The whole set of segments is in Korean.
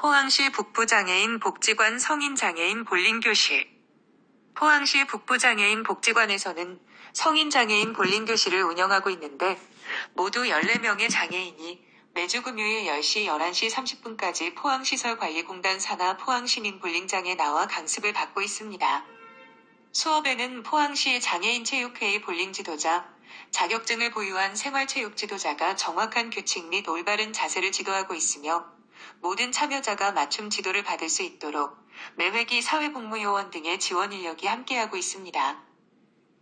포항시 북부장애인 복지관 성인장애인 볼링교실 포항시 북부장애인 복지관에서는 성인장애인 볼링교실을 운영하고 있는데 모두 14명의 장애인이 매주 금요일 10시 11시 30분까지 포항시설관리공단 산하 포항시민 볼링장에 나와 강습을 받고 있습니다. 수업에는 포항시 장애인 체육회의 볼링 지도자, 자격증을 보유한 생활체육 지도자가 정확한 규칙 및 올바른 자세를 지도하고 있으며 모든 참여자가 맞춤 지도를 받을 수 있도록 매회기 사회복무요원 등의 지원 인력이 함께하고 있습니다.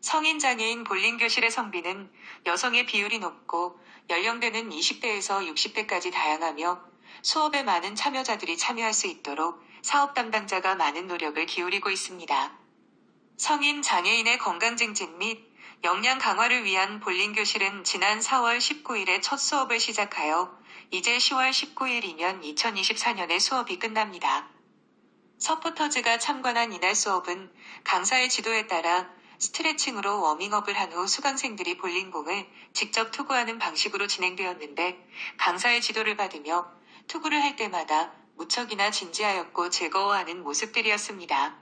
성인 장애인 볼링 교실의 성비는 여성의 비율이 높고 연령대는 20대에서 60대까지 다양하며 수업에 많은 참여자들이 참여할 수 있도록 사업 담당자가 많은 노력을 기울이고 있습니다. 성인 장애인의 건강 증진 및 역량 강화를 위한 볼링 교실은 지난 4월 19일에 첫 수업을 시작하여 이제 10월 19일이면 2024년에 수업이 끝납니다. 서포터즈가 참관한 이날 수업은 강사의 지도에 따라 스트레칭으로 워밍업을 한 후 수강생들이 볼링공을 직접 투구하는 방식으로 진행되었는데 강사의 지도를 받으며 투구를 할 때마다 무척이나 진지하였고 즐거워하는 모습들이었습니다.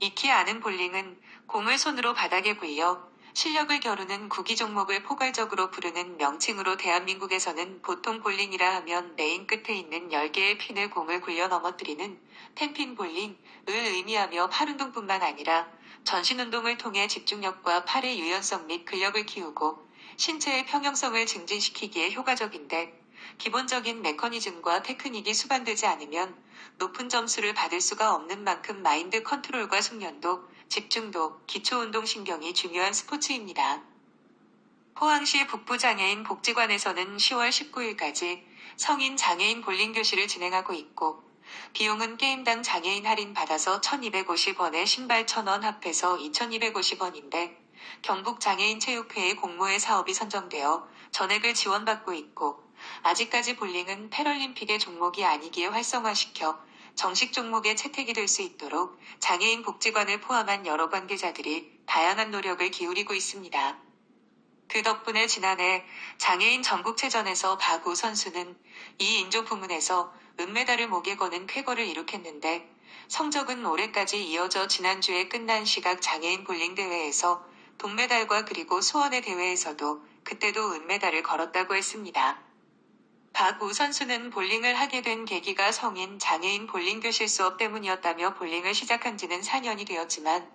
익히 아는 볼링은 공을 손으로 바닥에 굴려 실력을 겨루는 구기 종목을 포괄적으로 부르는 명칭으로 대한민국에서는 보통 볼링이라 하면 레인 끝에 있는 10개의 핀을 공을 굴려 넘어뜨리는 텐핀 볼링을 의미하며 팔 운동뿐만 아니라 전신 운동을 통해 집중력과 팔의 유연성 및 근력을 키우고 신체의 평형성을 증진시키기에 효과적인데 기본적인 메커니즘과 테크닉이 수반되지 않으면 높은 점수를 받을 수가 없는 만큼 마인드 컨트롤과 숙련도, 집중도, 기초운동신경이 중요한 스포츠입니다. 포항시 북부장애인 복지관에서는 10월 19일까지 성인 장애인 볼링 교실을 진행하고 있고, 비용은 게임당 장애인 할인 받아서 1250원에 신발 1000원 합해서 2250원인데, 경북 장애인 체육회의 공모의 사업이 선정되어 전액을 지원받고 있고, 아직까지 볼링은 패럴림픽의 종목이 아니기에 활성화시켜 정식 종목에 채택이 될 수 있도록 장애인 복지관을 포함한 여러 관계자들이 다양한 노력을 기울이고 있습니다. 그 덕분에 지난해 장애인 전국체전에서 박우 선수는 이 인조 부문에서 은메달을 목에 거는 쾌거를 이룩했는데 성적은 올해까지 이어져 지난주에 끝난 시각 장애인 볼링 대회에서 동메달과 그리고 소원의 대회에서도 그때도 은메달을 걸었다고 했습니다. 박 우 선수는 볼링을 하게 된 계기가 성인 장애인 볼링 교실 수업 때문이었다며 볼링을 시작한 지는 4년이 되었지만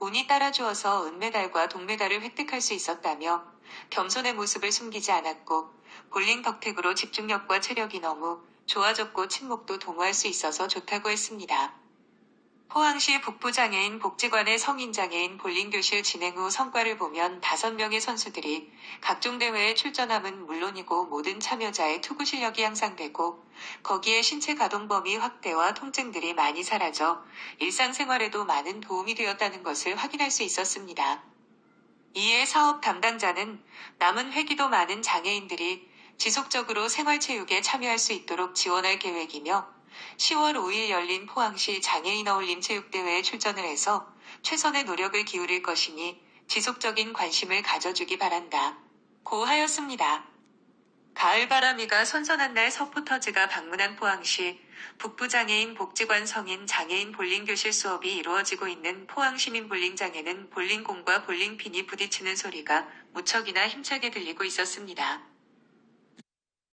운이 따라주어서 은메달과 동메달을 획득할 수 있었다며 겸손의 모습을 숨기지 않았고 볼링 덕택으로 집중력과 체력이 너무 좋아졌고 친목도 동호할 수 있어서 좋다고 했습니다. 포항시 북부장애인 복지관의 성인장애인 볼링교실 진행 후 성과를 보면 5명의 선수들이 각종 대회에 출전함은 물론이고 모든 참여자의 투구 실력이 향상되고 거기에 신체 가동 범위 확대와 통증들이 많이 사라져 일상생활에도 많은 도움이 되었다는 것을 확인할 수 있었습니다. 이에 사업 담당자는 남은 회기도 많은 장애인들이 지속적으로 생활체육에 참여할 수 있도록 지원할 계획이며 10월 5일 열린 포항시 장애인 어울림 체육대회에 출전을 해서 최선의 노력을 기울일 것이니 지속적인 관심을 가져주기 바란다. 고 하였습니다. 가을바람이가 선선한 날 서포터즈가 방문한 포항시 북부장애인 복지관 성인 장애인 볼링 교실 수업이 이루어지고 있는 포항시민 볼링장에는 볼링공과 볼링핀이 부딪히는 소리가 무척이나 힘차게 들리고 있었습니다.